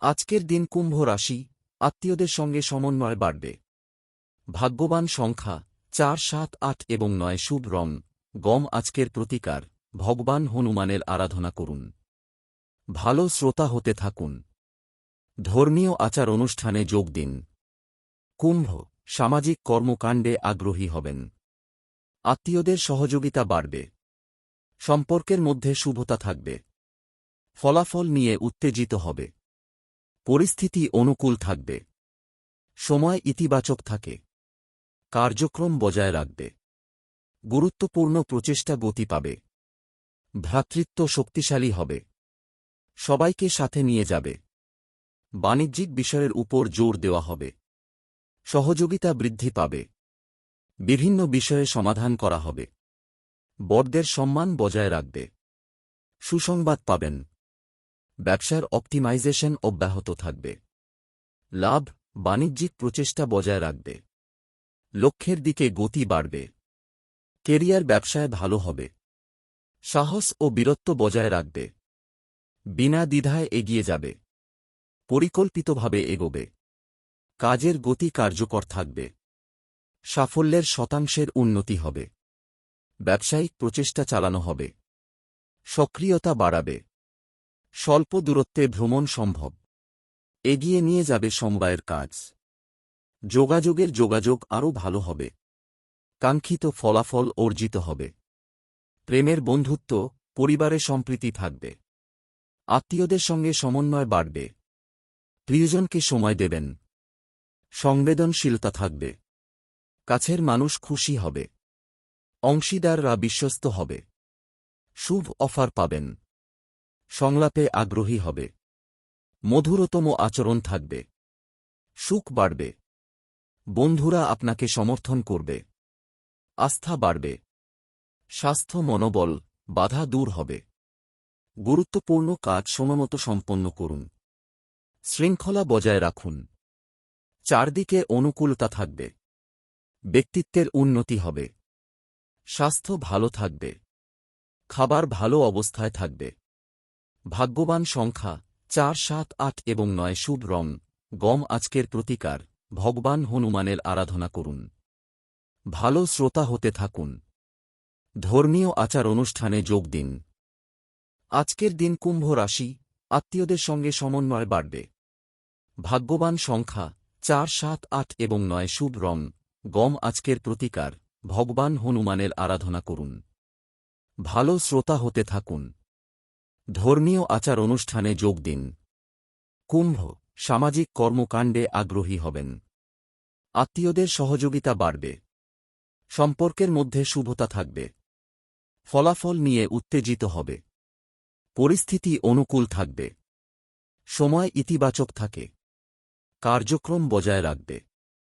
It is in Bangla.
আজকের দিন কুম্ভ রাশি, আত্মীয়দের সঙ্গে সমন্বয় বাড়বে। ভাগ্যবান সংখ্যা, চার, সাত, আট এবং নয় শুভ রং, গম আজকের প্রতিকার, ভগবান হনুমানের আরাধনা করুন। ভালো শ্রোতা হতে থাকুন। ধর্মীয় আচার অনুষ্ঠানে যোগ দিন। কুম্ভ, সামাজিক কর্মকাণ্ডে আগ্রহী হবেন। আত্মীয়দের সহযোগিতা বাড়বে। সম্পর্কের মধ্যে শুভতা থাকবে। ফলাফল নিয়ে উত্তেজিত হবে। পরিস্থিতি অনুকূল থাকবে। সময় ইতিবাচক থাকে। কার্যক্রম বজায় রাখবে। গুরুত্বপূর্ণ প্রচেষ্টা গতি পাবে। ভ্রাতৃত্ব শক্তিশালী হবে। সবাইকে সাথে নিয়ে যাবে। বাণিজ্যিক বিষয়ের উপর জোর দেওয়া হবে। সহযোগিতা বৃদ্ধি পাবে। বিভিন্ন বিষয়ে সমাধান করা হবে। বড়দের সম্মান বজায় রাখবে। সুসংবাদ পাবেন। ব্যবসার অপটিমাইজেশন অব্যাহত থাকবে। লাভ, বাণিজ্যিক প্রচেষ্টা বজায় রাখবে। লক্ষ্যের দিকে গতি বাড়বে। কেরিয়ার ব্যবসায় ভালো হবে। সাহস ও বীরত্ব বজায় রাখবে। বিনা দ্বিধায় এগিয়ে যাবে। পরিকল্পিতভাবে এগোবে। কাজের গতি কার্যকর থাকবে। সাফল্যের শতাংশের উন্নতি হবে। ব্যবসায়িক প্রচেষ্টা চালানো হবে। সক্রিয়তা বাড়াবে। স্বল্প দূরত্বে ভ্রমণ সম্ভব। এগিয়ে নিয়ে যাবে সমবায়ের কাজ। যোগাযোগের যোগাযোগ আরও ভালো হবে। কাঙ্ক্ষিত ফলাফল অর্জিত হবে। প্রেমের বন্ধুত্ব, পরিবারে সম্প্রীতি থাকবে। আত্মীয়দের সঙ্গে সমন্বয় বাড়বে। প্রিয়জনকে সময় দেবেন। সংবেদনশীলতা থাকবে। কাছের মানুষ খুশি হবে। অংশীদাররা বিশ্বস্ত হবে। শুভ অফার পাবেন। সংলাপে আগ্রহী হবে। মধুরতম আচরণ থাকবে। সুখ বাড়বে। বন্ধুরা আপনাকে সমর্থন করবে। আস্থা বাড়বে। স্বাস্থ্য মনোবল বাধা দূর হবে। গুরুত্বপূর্ণ কাজ সময়মতো সম্পন্ন করুন। শৃঙ্খলা বজায় রাখুন। চারদিকে অনুকূলতা থাকবে। ব্যক্তিত্বের উন্নতি হবে। স্বাস্থ্য ভালো থাকবে। খাবার ভালো অবস্থায় থাকবে। ভাগ্যবান সংখ্যা, চার, সাত, আট এবং নয় শুভ রং। গম আজকের প্রতিকার। ভগবান হনুমানের আরাধনা করুন। ভালো শ্রোতা হতে থাকুন। ধর্মীয় আচার অনুষ্ঠানে যোগ দিন। আজকের দিন কুম্ভ রাশি, আত্মীয়দের সঙ্গে সমন্বয় বাড়বে। ভাগ্যবান সংখ্যা, চার, সাত, আট এবং নয় শুভ রং। গম আজকের প্রতিকার। ভগবান হনুমানের আরাধনা করুন। ভালো শ্রোতা হতে থাকুন। ধর্মীয় আচার অনুষ্ঠানে যোগ দিন। কুম্ভ, সামাজিক কর্মকাণ্ডে আগ্রহী হবেন। আত্মীয়দের সহযোগিতা বাড়বে। সম্পর্কের মধ্যে শুভতা থাকবে। ফলাফল নিয়ে উত্তেজিত হবে। পরিস্থিতি অনুকূল থাকবে। সময় ইতিবাচক থাকে। কার্যক্রম বজায় রাখবে।